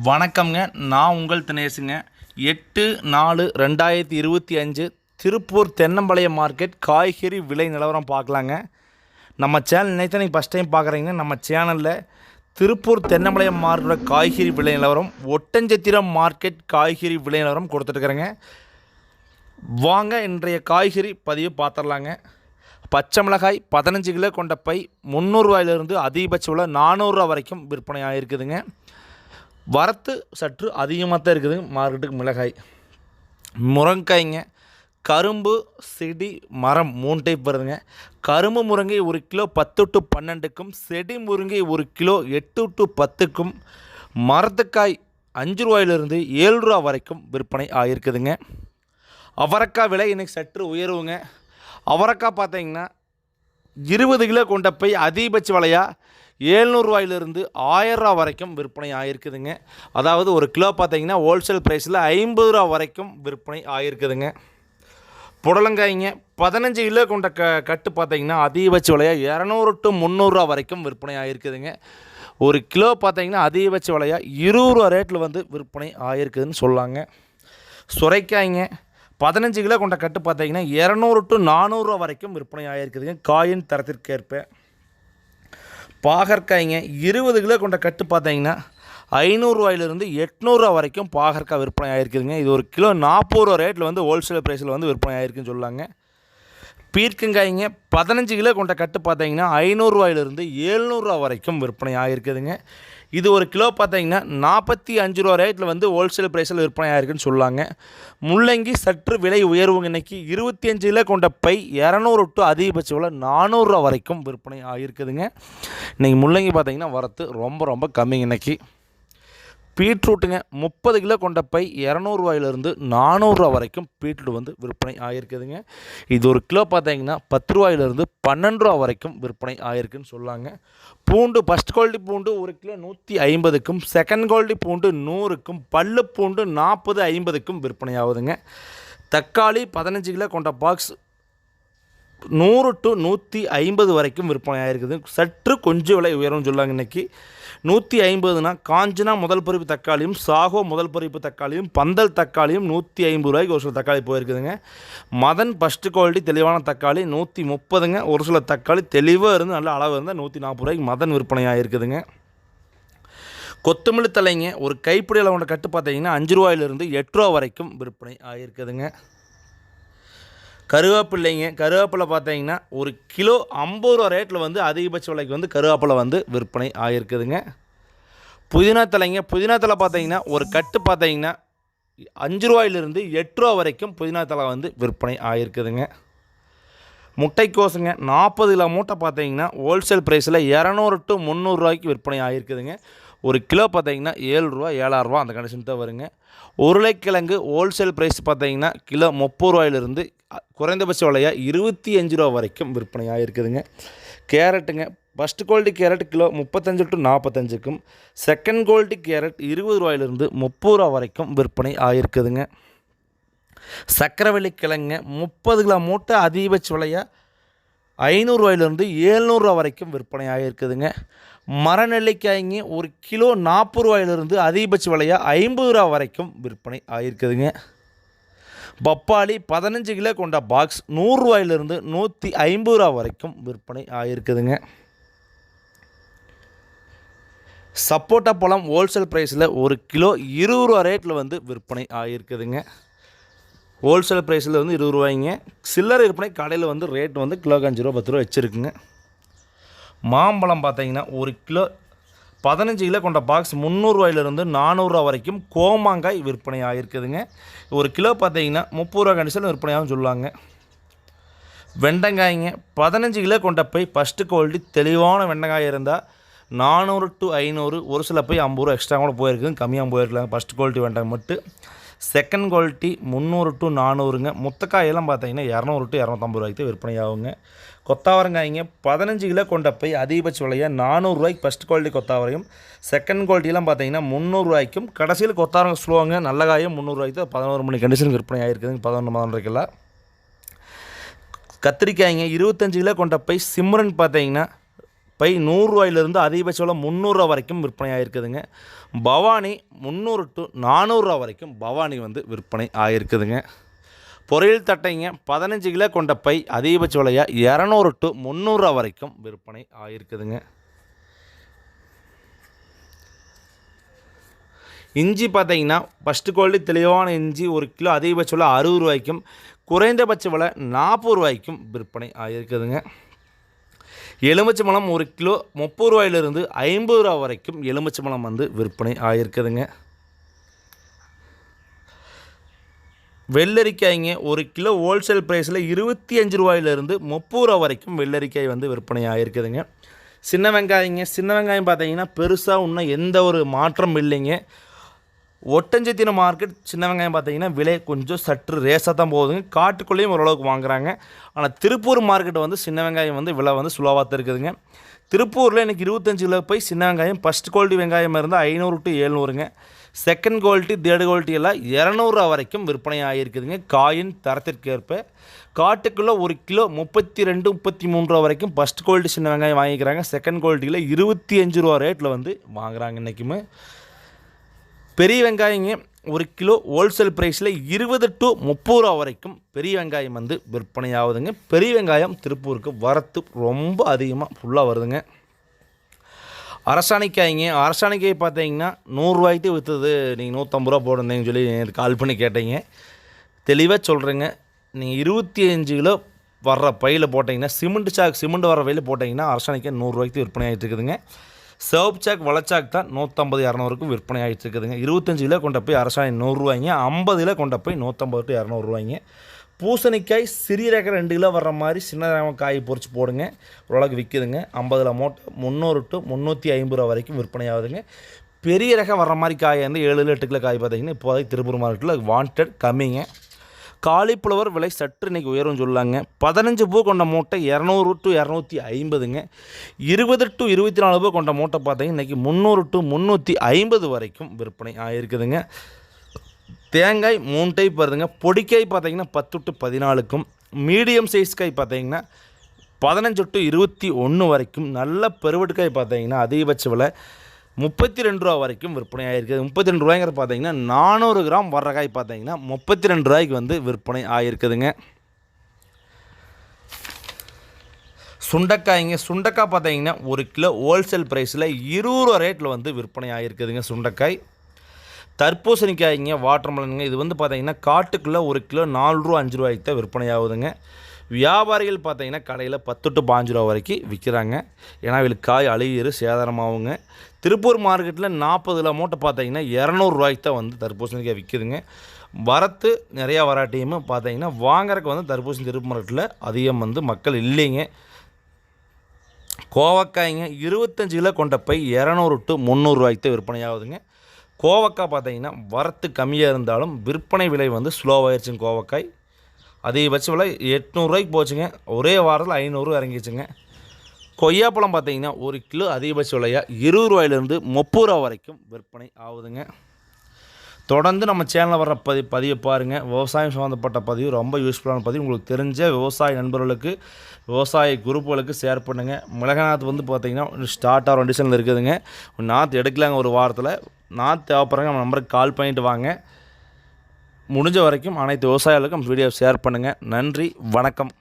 வணக்கம்ங்க. நான் உங்கள் தினேஷுங்க. எட்டு நாலு ரெண்டாயிரத்தி இருபத்தி அஞ்சு திருப்பூர் தென்னம்பாளையம் மார்க்கெட் காய்கறி விலை நிலவரம் பார்க்கலாங்க. நம்ம சேனல் நினைத்த நீங்கள் ஃபஸ்ட் டைம் பார்க்குறீங்கன்னா நம்ம சேனலில் திருப்பூர் தென்னம்பாளையம் மார்க்கெட் காய்கறி விலை நிலவரம் ஒட்டஞ்சத்திரம் மார்க்கெட் காய்கறி விலை நிலவரம் கொடுத்துட்ருக்குறேங்க வாங்க இன்றைய காய்கறி பதிவு பார்த்துடலாங்க. பச்சை மிளகாய் பதினஞ்சு கிலோ கொண்ட பை முந்நூறுரூவாயிலிருந்து அதிகபட்ச உள்ள நானூறுரூவா வரைக்கும் விற்பனை ஆகிருக்குதுங்க வரத்து சற்று அதிகமாக தான் இருக்குதுங்க மார்க்கெட்டுக்கு மிளகாய் முருங்கைங்க கரும்பு செடி மரம் மூணு டைப் வருதுங்க. கரும்பு முருங்கை ஒரு கிலோ பத்து டு பன்னெண்டுக்கும் செடி முருங்கை ஒரு கிலோ எட்டு டு பத்துக்கும் மரத்துக்காய் அஞ்சு ரூபாயிலிருந்து ஏழு ரூபா வரைக்கும் விற்பனை ஆகிருக்குதுங்க அவரைக்காய் விலை இன்றைக்கி சற்று உயர்வுங்க அவரைக்காய் பார்த்தீங்கன்னா இருபது கிலோ கொண்ட போய் அதிகபட்ச விலையாக ஏழ்நூறுவாயிலிருந்து ஆயிரரூவா வரைக்கும் விற்பனை ஆகிருக்குதுங்க அதாவது ஒரு கிலோ பார்த்தீங்கன்னா ஹோல்சேல் ப்ரைஸில் ஐம்பது ரூபா வரைக்கும் விற்பனை ஆகிருக்குதுங்க புடலங்காய்ங்க பதினஞ்சு கிலோ கொண்ட க கட்டு பார்த்தீங்கன்னா அதிகபட்ச விலையாக இரநூறு டு முந்நூறுரூவா வரைக்கும் விற்பனை ஆகிருக்குதுங்க ஒரு கிலோ பார்த்தீங்கன்னா அதிகபட்ச விலையாக இருபது ரூபா ரேட்டில் வந்து விற்பனை ஆகிருக்குதுன்னு சொல்லாங்க. சுரைக்காய்ங்க பதினஞ்சு கிலோ கொண்ட கட்டு பார்த்தீங்கன்னா இரநூறு டு நானூறுரூவா வரைக்கும் விற்பனை ஆகிருக்குதுங்க காயின் தரத்திற்கேற்ப. பாகற்காய்ங்க இருபது கிலோ கொண்ட கட்டு பார்த்தீங்கன்னா ஐநூறுரூவாயிலிருந்து எட்நூறுரூவா வரைக்கும் பாகற்காய் விற்பனை ஆகிருக்குதுங்க இது ஒரு கிலோ நாற்பது ரூபா ரேட்டில் வந்து ஹோல்சேல் ப்ரைஸில் வந்து விற்பனை ஆகிருக்குன்னு சொல்லாங்க பீர்க்கங்காய்ங்க பதினஞ்சு கிலோ கொண்ட கட்டு பார்த்தீங்கன்னா ஐநூறுரூவாயிலிருந்து ஏழ்நூறுரூவா வரைக்கும் விற்பனை ஆகிருக்குதுங்க இது ஒரு கிலோ பார்த்தீங்கன்னா நாற்பத்தி அஞ்சு ரூபா ரேட்டில் வந்து ஹோல்சேல் ப்ரைஸில் விற்பனை இருக்குன்னு சொல்லாங்க. முள்ளங்கி சற்று விலை உயர்வுங்க இன்னைக்கு இருபத்தி அஞ்சு கிலோ கொண்ட பை இரநூறு டு அதிகபட்ச விலை நானூறுரூவா வரைக்கும் விற்பனை ஆகிருக்குதுங்க இன்றைக்கி முள்ளங்கி பார்த்தீங்கன்னா வரத்து ரொம்ப ரொம்ப கம்மிங்க இன்றைக்கி பீட்ரூட்டுங்க முப்பது கிலோ கொண்ட பை இரநூறுவாயிலிருந்து நானூறுரூவா வரைக்கும் பீட்ரூட் வந்து விற்பனை ஆகியிருக்குதுங்க. இது ஒரு கிலோ பார்த்தீங்கன்னா பத்து ரூபாயிலிருந்து பன்னெண்டு ரூபா வரைக்கும் விற்பனை ஆகிருக்குன்னு சொல்லாங்க. பூண்டு ஃபஸ்ட் குவாலிட்டி பூண்டு ஒரு கிலோ நூற்றி ஐம்பதுக்கும் செகண்ட் குவாலிட்டி பூண்டு நூறுக்கும் பல்லு பூண்டு நாற்பது ஐம்பதுக்கும் விற்பனை ஆகுதுங்க தக்காளி பதினஞ்சு கிலோ கொண்ட பாக்ஸ் நூறு டு நூற்றி ஐம்பது வரைக்கும் விற்பனை ஆகிருக்குது சற்று கொஞ்சம் விலை உயரும்னு சொல்லுவாங்க இன்றைக்கி நூற்றி ஐம்பதுனா காஞ்சினா முதல் பறிப்பு தக்காளியும் சாகோ முதல் பறிப்பு தக்காளியும் பந்தல் தக்காளியும் நூற்றி ஐம்பது ரூபாய்க்கு ஒரு சில தக்காளி போயிருக்குதுங்க. மதன் ஃபஸ்ட்டு குவாலிட்டி தெளிவான தக்காளி நூற்றி முப்பதுங்க. ஒரு சில தக்காளி தெளிவாக இருந்து நல்ல அளவு இருந்தால் நூற்றி நாற்பது ரூபாய்க்கு மதன் விற்பனை ஆகிருக்குதுங்க கொத்தமல்லி தலைங்க ஒரு கைப்பிடி அளவோட கட்டு பார்த்தீங்கன்னா அஞ்சு ரூபாயிலிருந்து எட்டு ரூபா வரைக்கும் விற்பனை ஆகிருக்குதுங்க கருவேப்பிள்ளைங்க கருவேப்பிலை பார்த்தீங்கன்னா ஒரு கிலோ ஐம்பது ரூபா ரேட்டில் வந்து அதிகபட்ச விலைக்கு வந்து கருவேப்பிலை வந்து விற்பனை ஆகிருக்குதுங்க புதினா தலைங்க புதினா தலை பார்த்தீங்கன்னா ஒரு கட்டு பார்த்தீங்கன்னா அஞ்சு ரூபாயிலிருந்து எட்டு ரூபா வரைக்கும் புதினா தலை வந்து விற்பனை ஆகிருக்குதுங்க முட்டைக்கோசுங்க நாற்பது கிலோ மூட்டை பார்த்தீங்கன்னா ஹோல்சேல் ப்ரைஸில் இரநூறு டு முந்நூறுரூவாய்க்கு விற்பனை ஆகிருக்குதுங்க ஒரு கிலோ பார்த்தீங்கன்னா ஏழு ரூபா ஏழாயிரரூவா அந்த கண்டிஷன் தான் வருங்க. உருளைக்கிழங்கு ஹோல்சேல் ப்ரைஸ் பார்த்தீங்கன்னா கிலோ முப்பது ரூபாயிலிருந்து குறைந்தபட்ச விலையாக இருபத்தி அஞ்சு ரூபா வரைக்கும் விற்பனை இருக்குதுங்க. கேரட்டுங்க ஃபஸ்ட்டு குவாலிட்டி கேரட் கிலோ முப்பத்தஞ்சு டு நாற்பத்தஞ்சுக்கும் செகண்ட் குவாலிட்டி கேரட் இருபது ரூபாயிலிருந்து முப்பது ரூபா வரைக்கும் விற்பனை ஆகிருக்குதுங்க சக்கரவள்ளி கிழங்க முப்பது கிலோ மூட்டை அதிகபட்ச விலையாக ஐநூறுரூவாயிலிருந்து ஏழ்நூறுரூவா வரைக்கும் விற்பனை ஆகிருக்குதுங்க மரநெல்லிக்காய்ங்க ஒரு கிலோ நாற்பது ரூபாயிலிருந்து அதிகபட்ச விலையாக ஐம்பது ரூபா வரைக்கும் விற்பனை ஆகிருக்குதுங்க பப்பாளி பதினஞ்சு கிலோ கொண்ட பாக்ஸ் நூறுரூவாயிலிருந்து நூற்றி ஐம்பது ரூபா வரைக்கும் விற்பனை ஆகிருக்குதுங்க சப்போட்டா பழம் ஹோல்சேல் ப்ரைஸில் ஒரு கிலோ இருபது ரூபா ரேட்டில் வந்து விற்பனை ஆகிருக்குதுங்க ஹோல்சேல் ப்ரைஸில் வந்து இருபது ரூபாய்ங்க. சில்லறை விற்பனை கடையில் வந்து ரேட் வந்து கிலோக்கு அஞ்சு ரூபா பத்து ரூபா வச்சுருக்குங்க. மாம்பழம் பார்த்தீங்கன்னா ஒரு கிலோ பதினஞ்சு கிலோ கொண்ட பாக்ஸ் முந்நூறுரூவாயிலிருந்து நானூறுரூவா வரைக்கும் கோமாங்காய் விற்பனை ஆகிருக்குதுங்க ஒரு கிலோ பார்த்தீங்கன்னா முப்பது ரூபா கண்டிஷன் விற்பனையாகவும் சொல்லுவாங்க. வெண்டங்காய்ங்க பதினஞ்சு கிலோ கொண்ட பை ஃபஸ்ட்டு குவாலிட்டி தெளிவான வெண்டைக்காய் இருந்தால் நானூறு டு ஐநூறு ஒரு சில பை ஐம்பது ரூபா எக்ஸ்ட்ரா கூட போயிருக்குது கம்மியாக போயிருக்கலாம். ஃபஸ்ட் குவாலிட்டி வெண்டைக்காய் மட்டும். செகண்ட் குவாலிட்டி முந்நூறு டு நானூறுங்க. முத்தக்காயெல்லாம் பார்த்தீங்கன்னா இரநூறு டு இரநூத்தம்பது ரூபாய்க்கு விற்பனை ஆகுங்க கொத்தாவரங்காய்ங்க பதினஞ்சு கிலோ கொண்ட பை அதிகபட்ச விலையாக நானூறுரூவாய்க்கு ஃபஸ்ட் குவாலிட்டி கொத்தாவரையும். செகண்ட் குவாலிட்டிலாம் பார்த்தீங்கன்னா முந்நூறுரூவாய்க்கும் கடைசியில் கொத்தாவரங்க சொல்லுவாங்க நல்ல காயும் முந்நூறுரூவாய்க்கு தான் பதினோரு மணி கண்டிஷன் விற்பனை ஆகிருக்குது பதினொன்று கிலோ கத்திரிக்காய்ங்க இருபத்தஞ்சு கிலோ கொண்ட பை சிம்ரன் பார்த்தீங்கன்னா பை நூறுரூவாயிலிருந்து அதிகபட்ச விலை முந்நூறுரூவா வரைக்கும் விற்பனை ஆகிருக்குதுங்க பவானி முந்நூறு டு நானூறுரூவா வரைக்கும் பவானி வந்து விற்பனை ஆகிருக்குதுங்க பொரியல் தட்டைங்க பதினஞ்சு கிலோ கொண்ட பை அதிகபட்ச விலையாக இரநூறு டு முந்நூறுரூவா வரைக்கும் விற்பனை ஆகிருக்குதுங்க இஞ்சி பார்த்தீங்கன்னா ஃபஸ்ட்டு குவாலிட்டி தெளிவான இஞ்சி ஒரு கிலோ அதிகபட்ச விலை அறுபது ரூபாய்க்கும் குறைந்தபட்ச விலை நாற்பது ரூபாய்க்கும் விற்பனை ஆகிருக்குதுங்க எலுமிச்சை பழம் ஒரு கிலோ முப்பது ரூபாயிலிருந்து ஐம்பது ரூபா வரைக்கும் எலுமிச்சை பழம் வந்து விற்பனை ஆகிருக்குதுங்க வெள்ளரிக்காய்ங்க ஒரு கிலோ ஹோல்சேல் ப்ரைஸில் இருபத்தி அஞ்சு ரூபாயிலிருந்து முப்பது ரூபா வரைக்கும் வெள்ளரிக்காய் வந்து விற்பனை ஆகிருக்குதுங்க சின்ன வெங்காயங்க சின்ன வெங்காயம் பார்த்தீங்கன்னா பெருசாக இன்னும் எந்த ஒரு மாற்றம் இல்லைங்க. ஒட்டஞ்சத்தின மார்க்கெட் சின்ன வெங்காயம் பார்த்தீங்கன்னா விலை கொஞ்சம் சற்று ரேஸாக தான் போகுதுங்க. காட்டுக்குள்ளேயும் ஓரளவுக்கு வாங்குறாங்க. ஆனால் திருப்பூர் மார்க்கெட் வந்து சின்ன வெங்காயம் வந்து விலை வந்து சுலவாக தான் இருக்குதுங்க. திருப்பூரில் இன்றைக்கி இருபத்தஞ்சு கிலோ போய் சின்ன வெங்காயம் ஃபஸ்ட் குவாலிட்டி வெங்காயம் இருந்தால் ஐநூறு டு ஏழ்நூறுங்க செகண்ட் குவாலிட்டி தேர்டு குவாலிட்டி எல்லாம் இரநூறுவா வரைக்கும் விற்பனை ஆகியிருக்குதுங்க காயின் தரத்திற்கேற்ப. காட்டுக்குள்ளே ஒரு கிலோ முப்பத்தி ரெண்டு முப்பத்தி மூணு ரூபா வரைக்கும் ஃபஸ்ட் குவாலிட்டி சின்ன வெங்காயம் வாங்கிக்கிறாங்க. செகண்ட் குவாலிட்டியில் இருபத்தி அஞ்சு ரூபா ரேட்டில் வந்து வாங்குறாங்க இன்றைக்குமே பெரிய வெங்காயங்க ஒரு கிலோ ஹோல்சேல் ப்ரைஸில் இருபது டு முப்பது ரூபா வரைக்கும் பெரிய வெங்காயம் வந்து விற்பனை ஆகுதுங்க பெரிய வெங்காயம் திருப்பூருக்கு வரத்து ரொம்ப அதிகமாக ஃபுல்லாக வருதுங்க. அரசாணிக்காய்ங்க. அரசாணிக்காய் பார்த்தீங்கன்னா நூறுரூவாய்க்கு விற்றுது நீங்கள் நூற்றம்பது ரூபா போடுந்தீங்கன்னு சொல்லி எனக்கு கால் பண்ணி கேட்டீங்க. தெளிவாக சொல்கிறேங்க நீங்கள் இருபத்தி அஞ்சு கிலோ வர்ற பையில் போட்டிங்கன்னா சிமெண்ட் சாக் சிமெண்ட் வர பையில் போட்டிங்கன்னா அரசாணிக்காய் நூறுரூவாய்க்கு விற்பனை ஆகிட்டு இருக்குதுங்க. சோப் சாக் வளச்சாக் தான் நூற்றம்பது இரநூறுக்கும் விற்பனை ஆகிட்டு இருக்குதுங்க. இருபத்தஞ்சு கிலோ கொண்ட போய் அரசாணி நூறுரூவாய்ங்க ஐம்பது கிலோ கொண்ட போய் நூற்றம்பது டு இரநூறுவாய்ங்க பூசணிக்காய் சிறிய ரகம் ரெண்டு கிலோ வர்ற மாதிரி சின்ன ரேகம் காய் பொறிச்சு போடுங்க. ஓரளவுக்கு விற்குதுங்க ஐம்பதில் மூட்டை முந்நூறு டு முந்நூற்றி ஐம்பது ரூபா வரைக்கும் விற்பனை ஆகுதுங்க. பெரிய ரகம் வர்ற மாதிரி காய் வந்து ஏழு எட்டு கிலோ காய் பார்த்தீங்கன்னா இப்போதைக்கு திருப்பூர் மார்க்கெட்டில் வாண்டட் கம்மிங்க. காலிஃப்ளவர் விலை சற்று இன்றைக்கி உயரும் சொல்லாங்க. பதினஞ்சு பூ கொண்ட மூட்டை இரநூறு டு இரநூத்தி ஐம்பதுங்க. இருபது டு இருபத்தி நாலு பூ கொண்ட மூட்டை பார்த்தீங்கன்னா இன்றைக்கி முந்நூறு டு முந்நூற்றி ஐம்பது வரைக்கும் விற்பனை ஆகிருக்குதுங்க தேங்காய் மூணு டைப் வருதுங்க. பொடிக்காய் பார்த்தீங்கன்னா பத்து டு பதினாலுக்கும் மீடியம் சைஸ் காய் பார்த்தீங்கன்னா பதினஞ்சு டு இருபத்தி ஒன்று வரைக்கும் நல்ல பெருவட்டுக்காய் பார்த்தீங்கன்னா அதிகபட்ச விலை முப்பத்தி ரெண்டு ரூபா வரைக்கும் விற்பனை ஆகிருக்கு முப்பத்தி ரெண்டு ரூபாய்ங்கிற பார்த்தீங்கன்னா நானூறு கிராம் வர்ற காய் பார்த்தீங்கன்னா முப்பத்தி ரெண்டு ரூபாய்க்கு வந்து விற்பனை ஆகிருக்குதுங்க சுண்டக்காய்ங்க சுண்டக்காய் பார்த்தீங்கன்னா ஒரு கிலோ ஹோல்சேல் ப்ரைஸில் இருபது ரூபா ரேட்டில் வந்து விற்பனை ஆகிருக்குதுங்க சுண்டக்காய். தர்பூசணிக்காய்ங்க வாட்டர்மெலனுங்க இது வந்து பார்த்தீங்கன்னா காட்டுக்குள்ளே ஒரு கிலோ நாலு ரூபா அஞ்சு ரூபாய்க்கு தான் விற்பனையாகுதுங்க. வியாபாரிகள் பார்த்தீங்கன்னா கடையில் பத்து டு பாஞ்சு ரூபா வரைக்கும் விற்கிறாங்க ஏன்னா இவளுக்கு காய் அழுகிறு சேதாரமாகுங்க. திருப்பூர் மார்க்கெட்டில் நாற்பது கிலோ மூட்டை பார்த்தீங்கன்னா இரநூறுவாய்க்கு தான் வந்து தர்பூசணிக்காய் விற்கிதுங்க வரத்து நிறையா வராட்டியுமே பார்த்தீங்கன்னா வாங்குறதுக்கு வந்து தர்பூசணி திருப்பூர் மார்க்கெட்டில் அதிகம் வந்து மக்கள் இல்லைங்க. கோவக்காய்ங்க இருபத்தஞ்சு கிலோ கொண்ட பை இரநூறு டு முந்நூறுரூவாய்க்கு தான் விற்பனை ஆகுதுங்க கோவக்காய் பார்த்தீங்கன்னா வரத்து கம்மியாக இருந்தாலும் விற்பனை விலை வந்து ஸ்லோவாகிடுச்சுங்க கோவக்காய். அதிகபட்ச விலை எட்நூறுரூவாய்க்கு போச்சுங்க. ஒரே வாரத்தில் ஐநூறு இறங்கிச்சுங்க கொய்யாப்பழம் பார்த்தீங்கன்னா ஒரு கிலோ அதிகபட்ச விலையாக இருபது ரூபாயிலிருந்து முப்பது ரூபா வரைக்கும் விற்பனை ஆகுதுங்க. தொடர்ந்து நம்ம சேனலில் வர்ற பதி பதிவை பாருங்கள் விவசாயம் சம்மந்தப்பட்ட பதிவு ரொம்ப யூஸ்ஃபுல்லான பதிவு. உங்களுக்கு தெரிஞ்ச விவசாய நண்பர்களுக்கு விவசாய குரூப்புகளுக்கு ஷேர் பண்ணுங்கள் மிளகநாத் வந்து பார்த்திங்கன்னா ஸ்டார்ட் ஆகிற கண்டிஷனில் இருக்குதுங்க. நாற்று எடுக்கலாங்க ஒரு வாரத்தில். நான் தேவைப்படுறாங்க நம்ம நம்பருக்கு கால் பண்ணிவிட்டு வாங்க. முடிஞ்ச வரைக்கும் அனைத்து விவசாயிகளுக்கும் வீடியோ ஷேர் பண்ணுங்கள் நன்றி வணக்கம்.